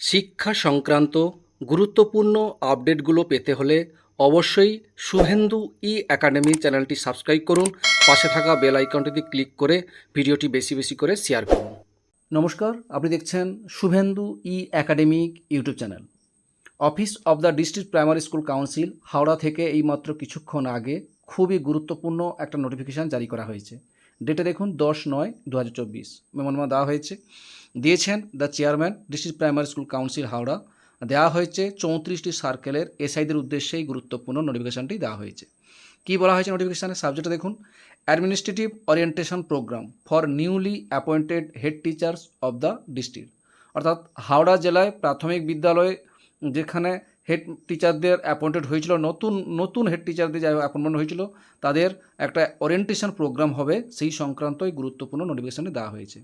শিক্ষা সংক্রান্ত গুরুত্বপূর্ণ আপডেটগুলো পেতে হলে অবশ্যই শুভেন্দু ই একাডেমি চ্যানেলটি সাবস্ক্রাইব করুন। পাশে থাকা বেল আইকনটিতে ক্লিক করে ভিডিওটি বেশি বেশি করে শেয়ার করুন। নমস্কার, আপনি দেখছেন Subhendu E academic YouTube channel. Office of the district primary school council Howrah থেকে এইমাত্র কিছুক্ষণ আগে খুবই গুরুত্বপূর্ণ একটা নোটিফিকেশান জারি করা হয়েছে। ডেটে দেখুন দশ নয় দু হাজার চব্বিশ মেমোনামা দেওয়া হয়েছে। দিয়েছেন the chairman district primary school council Howrah. দেওয়া হয়েছে চৌত্রিশটি সার্কেলের এসআইদের উদ্দেশ্যেই গুরুত্বপূর্ণ নোটিফিকেশানটি দেওয়া হয়েছে। কী বলা হয়েছে নোটিফিকেশানের সাবজেক্টে দেখুন। Administrative orientation programme for newly appointed head teachers of the district অর্থাৎ হাওড়া জেলায় প্রাথমিক বিদ্যালয়ে যেখানে হেড টিচারদের অ্যাপয়েন্টেড হয়েছিল, নতুন নতুন হেড টিচারদের যা অ্যাপয়েন্টমেন্ট হয়েছিল, তাদের একটা ওরিয়েন্টেশন প্রোগ্রাম হবে, সেই সংক্রান্তই গুরুত্বপূর্ণ নোটিফিকেশানে দেওয়া হয়েছে।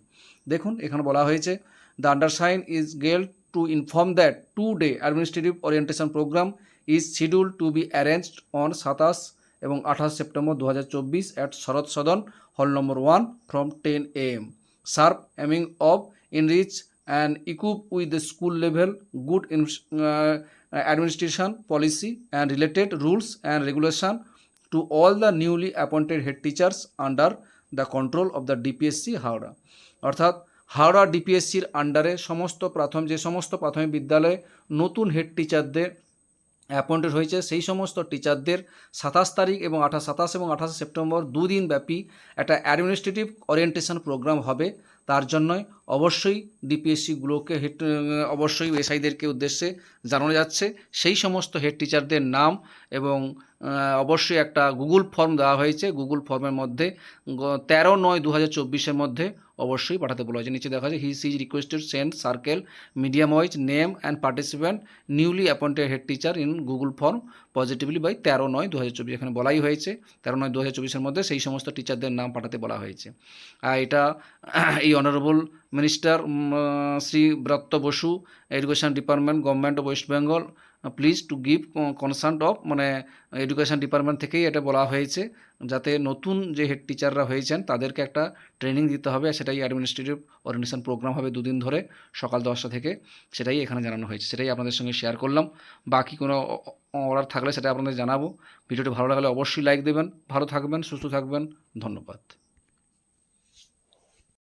দেখুন, এখানে বলা হয়েছে the undersign is glad to inform that today administrative orientation programme is schedule to be arranged on সাতাশ এবং আঠাশ সেপ্টেম্বর দু হাজার চব্বিশ at Sarat Sadan hall number one from ten A M sharp aiming of enrich and equip with the school level good administration policy and related rules and regulation to all the newly appointed head teachers under the control of the DPSC Howrah অর্থাৎ হাওড়া ডিপিএসসির আন্ডারে সমস্ত প্রাথম, যে সমস্ত প্রাথমিক বিদ্যালয়ে নতুন head টিচারদের appointed হয়েছে, সেই সমস্ত টিচারদের সাতাশ তারিখ এবং আঠাশ, সাতাশ এবং আঠাশ সেপ্টেম্বর দুদিন ব্যাপী একটা অ্যাডমিনিস্ট্রেটিভ ওরিয়েন্টেশন প্রোগ্রাম হবে। তার জন্যই অবশ্যই ডিপিএসসিগুলোকে হেড, অবশ্যই এসআইদেরকে উদ্দেশ্যে জানানো যাচ্ছে। সেই সমস্ত হেড টিচারদের নাম এবং অবশ্যই একটা গুগল ফর্ম দেওয়া হয়েছে। গুগল ফর্মের মধ্যে তেরো নয় দু হাজার চব্বিশের মধ্যে অবশ্যই পাঠাতে বলা হয়েছে। নিচে দেখা যায় he is requested send circle medium wise name and participant newly appointed head teacher in Google form positively by তেরো নয় দু হাজার চব্বিশ। এখানে বলাই হয়েছে, তেরো নয় দু হাজার চব্বিশের মধ্যে সেই সমস্ত টিচারদের নাম পাঠাতে বলা হয়েছে। আর এটা, এই honourable minister Shri Bratya Basu education department government of West Bengal please to give concert of মানে এডুকেশন ডিপার্টমেন্ট থেকেই এটা বলা হয়েছে, যাতে নতুন যে হেড টিচাররা হয়েছেন, তাদেরকে একটা ট্রেনিং দিতে হবে সেটাই অ্যাডমিনিস্ট্রেটিভ অর্গানাইজেশন প্রোগ্রাম হবে দুদিন ধরে, সকাল দশটা থেকে, সেটাই এখানে জানানো হয়েছে, সেটাই আপনাদের সঙ্গে শেয়ার করলাম। বাকি কোনো অর্ডার থাকলে সেটা আপনাদের জানাব। ভিডিওটি ভালো লাগলে অবশ্যই লাইক দেবেন, ভালো থাকবেন, সুস্থ থাকবেন, ধন্যবাদ।